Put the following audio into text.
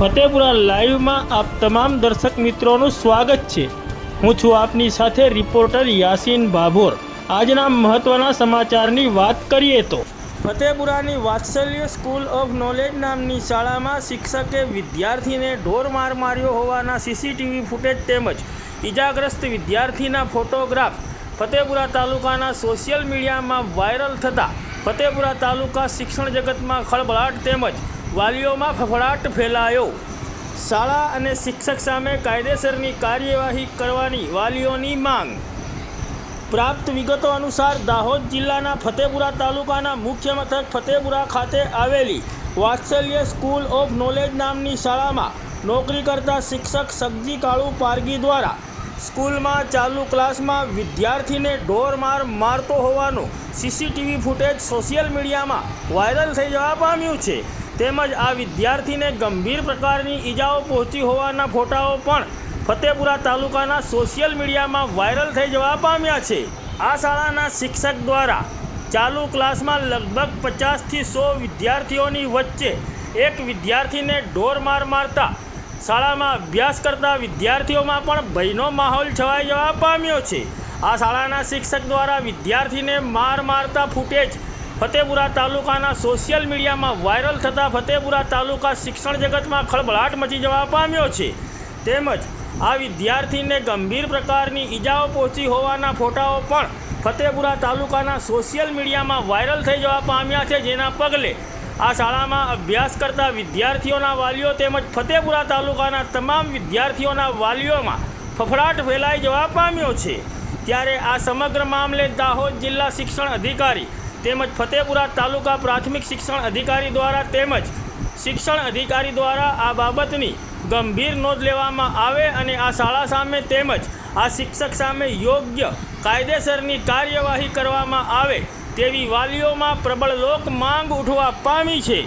ફતેપુરા લાઈવમાં આપ તમામ દર્શક મિત્રોનું સ્વાગત છે. હું છું આપની સાથે રિપોર્ટર યાસીન ભાભોર આજના મહત્વના સમાચારની વાત કરીએ તો, ફતેપુરાની વાત્સલ્ય સ્કૂલ ઓફ નોલેજ નામની શાળામાં શિક્ષકે વિદ્યાર્થીને ઢોર માર માર્યો હોવાના સીસીટીવી ફૂટેજ તેમજ ઈજાગ્રસ્ત વિદ્યાર્થીના ફોટોગ્રાફ ફતેપુરા તાલુકાના સોશિયલ મીડિયામાં વાયરલ થતાં ફતેપુરા તાલુકા શિક્ષણ જગતમાં ખળભળાટ તેમજ વાલીઓમાં ફફડાટ ફેલાયો. શાળા અને શિક્ષક સામે કાયદેસરની કાર્યવાહી કરવાની વાલીઓની માંગ. પ્રાપ્ત વિગતો અનુસાર દાહોદ જિલ્લાના ફતેપુરા તાલુકાના મુખ્ય મથક ફતેપુરા ખાતે આવેલી વાત્સલ્ય સ્કૂલ ઓફ નોલેજ નામની શાળામાં નોકરી કરતા શિક્ષક સગજી કાળુ પારગી દ્વારા સ્કૂલમાં ચાલુ ક્લાસમાં વિદ્યાર્થીને ઢોર માર મારતો હોવાનું સીસીટીવી ફૂટેજ સોશિયલ મીડિયામાં વાયરલ થઈ જવા પામ્યું છે. તેમજ આ વિદ્યાર્થીને ગંભીર પ્રકારની ઈજાઓ પહોંચી હોવાના ફોટાઓ પણ ફતેપુરા તાલુકાના સોશિયલ મીડિયામાં વાયરલ થઈ જવા પામ્યા છે. આ શાળાના શિક્ષક દ્વારા ચાલુ ક્લાસમાં લગભગ પચાસથી સો વિદ્યાર્થીઓની વચ્ચે એક વિદ્યાર્થીને ઢોર માર મારતા શાળામાં અભ્યાસ કરતા વિદ્યાર્થીઓમાં પણ ભયનો માહોલ છવાઈ જવા પામ્યો છે. આ શાળાના શિક્ષક દ્વારા વિદ્યાર્થીને માર મારતા ફૂટેજ ફતેપુરા તાલુકાના સોશિયલ મીડિયામાં વાયરલ થતાં ફતેપુરા તાલુકા શિક્ષણ જગતમાં ખળભળાટ મચી જવા પામ્યો છે. તેમજ આ વિદ્યાર્થીને ગંભીર પ્રકારની ઈજાઓ પહોંચી હોવાના ફોટાઓ પણ ફતેપુરા તાલુકાના સોશિયલ મીડિયામાં વાયરલ થઈ જવા પામ્યા છે જેના પગલે આ શાળામાં અભ્યાસ કરતા વિદ્યાર્થીઓના વાલીઓ તેમજ ફતેપુરા તાલુકાના તમામ વિદ્યાર્થીઓના વાલીઓમાં ફફડાટ ફેલાઈ જવા પામ્યો છે. ત્યારે આ સમગ્ર મામલે દાહોદ જિલ્લા શિક્ષણ અધિકારી તેમજ ફતેપુરા તાલુકા પ્રાથમિક શિક્ષણ અધિકારી દ્વારા તેમજ શિક્ષણ અધિકારી દ્વારા આ બાબતની ગંભીર નોંધ લેવામાં આવે અને આ શાળા સામે તેમજ આ શિક્ષક સામે યોગ્ય કાયદેસરની કાર્યવાહી કરવામાં આવે તેવી વાલીઓમાં પ્રબળ લોક માંગ ઉઠવા પામી છે.